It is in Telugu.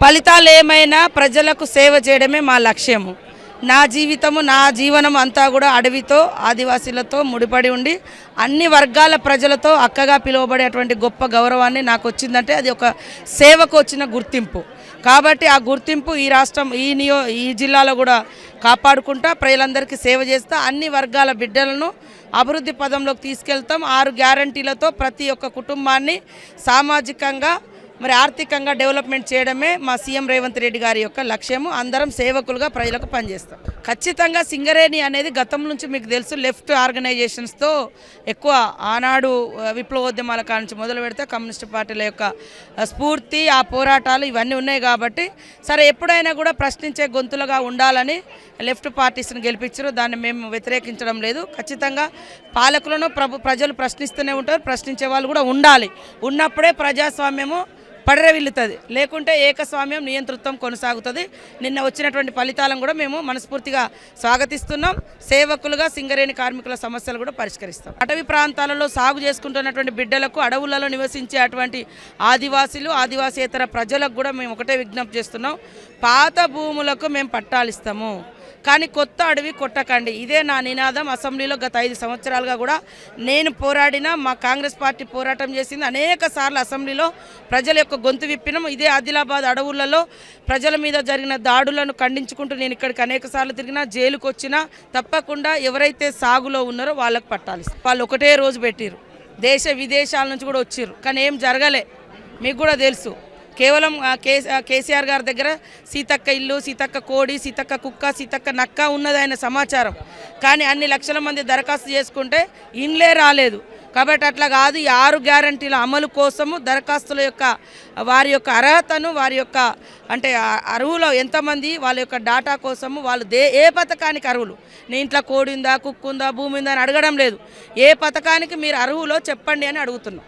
ఫలితాలు ఏమైనా ప్రజలకు సేవ చేయడమే మా లక్ష్యము. నా జీవితము నా జీవనం అంతా కూడా అడవితో ఆదివాసీలతో ముడిపడి ఉండి అన్ని వర్గాల ప్రజలతో అక్కగా పిలువబడేటువంటి గొప్ప గౌరవాన్ని నాకు వచ్చిందంటే అది ఒక సేవకు వచ్చిన గుర్తింపు. కాబట్టి ఆ గుర్తింపు ఈ రాష్ట్రం ఈ నియో ఈ జిల్లాలో కూడా కాపాడుకుంటా ప్రజలందరికీ సేవ చేస్తా అన్ని వర్గాల బిడ్డలను అభివృద్ధి పదంలోకి తీసుకెళ్తాం. ఆరు గ్యారంటీలతో ప్రతి ఒక్క కుటుంబాన్ని సామాజికంగా మరి ఆర్థికంగా డెవలప్మెంట్ చేయడమే మా సీఎం రేవంత్ రెడ్డి గారి యొక్క లక్ష్యము. అందరం సేవకులుగా ప్రజలకు పనిచేస్తాం. ఖచ్చితంగా సింగరేణి అనేది గతం నుంచి మీకు తెలుసు లెఫ్ట్ ఆర్గనైజేషన్స్తో ఎక్కువ ఆనాడు విప్లవోద్యమాల కానించి మొదలు పెడితే కమ్యూనిస్ట్ పార్టీల యొక్క స్ఫూర్తి ఆ పోరాటాలు ఇవన్నీ ఉన్నాయి కాబట్టి సరే ఎప్పుడైనా కూడా ప్రశ్నించే గొంతులుగా ఉండాలని లెఫ్ట్ పార్టీస్ని గెలిపించారు. దాన్ని మేము వ్యతిరేకించడం లేదు. ఖచ్చితంగా పాలకులను ప్రభు ప్రజలు ప్రశ్నిస్తూనే ఉంటారు ప్రశ్నించే వాళ్ళు కూడా ఉండాలి. ఉన్నప్పుడే ప్రజాస్వామ్యము పడరవిల్లుతుంది. లేకుంటే ఏకస్వామ్యం నియంతృత్వం కొనసాగుతుంది. నిన్న వచ్చినటువంటి ఫలితాలను కూడా మేము మనస్ఫూర్తిగా స్వాగతిస్తున్నాం. సేవకులుగా సింగరేణి కార్మికుల సమస్యలు కూడా పరిష్కరిస్తాం. అటవీ ప్రాంతాలలో సాగు చేసుకుంటున్నటువంటి బిడ్డలకు అడవులలో నివసించే అటువంటి ఆదివాసీలు ఆదివాసేతర ప్రజలకు కూడా మేము ఒకటే విజ్ఞప్తి చేస్తున్నాం. పాత భూములకు మేము పట్టాలిస్తాము. కానీ కొత్త అడవి కొట్టకండి. ఇదే నా నినాదం అసెంబ్లీలో గత ఐదు సంవత్సరాలుగా కూడా నేను పోరాడిన మా కాంగ్రెస్ పార్టీ పోరాటం చేసింది. అనేక సార్లు అసెంబ్లీలో ప్రజల యొక్క గొంతు విప్పినం. ఇదే ఆదిలాబాద్ అడవులలో ప్రజల మీద జరిగిన దాడులను ఖండించుకుంటూ నేను ఇక్కడికి అనేక సార్లు తిరిగినా జైలుకు వచ్చినా తప్పకుండా ఎవరైతే సాగులో ఉన్నారో వాళ్ళకు పట్టాలి. వాళ్ళు ఒకటే రోజు పెట్టిరు దేశ విదేశాల నుంచి కూడా వచ్చిర్రు. కానీ ఏం జరగలే. మీకు కూడా తెలుసు. కేవలం కేసీఆర్ గారి దగ్గర సీతక్క ఇల్లు సీతక్క కోడి సీతక్క కుక్క సీతక్క నక్క ఉన్నదైన సమాచారం. కానీ అన్ని లక్షల మంది దరఖాస్తు చేసుకుంటే ఇండ్లే రాలేదు. కాబట్టి అట్లా కాదు ఈ ఆరు గ్యారంటీల అమలు కోసము దరఖాస్తుల యొక్క వారి యొక్క అర్హతను వారి యొక్క అంటే ఆ అరువులో ఎంతమంది వాళ్ళ యొక్క డాటా కోసము వాళ్ళు దే ఏ పథకానికి అరువులు నీ ఇంట్లో కోడి ఉందా కుక్కు ఉందా భూమి ఉందా అని అడగడం లేదు. ఏ పథకానికి మీరు అరువులో చెప్పండి అని అడుగుతున్నాం.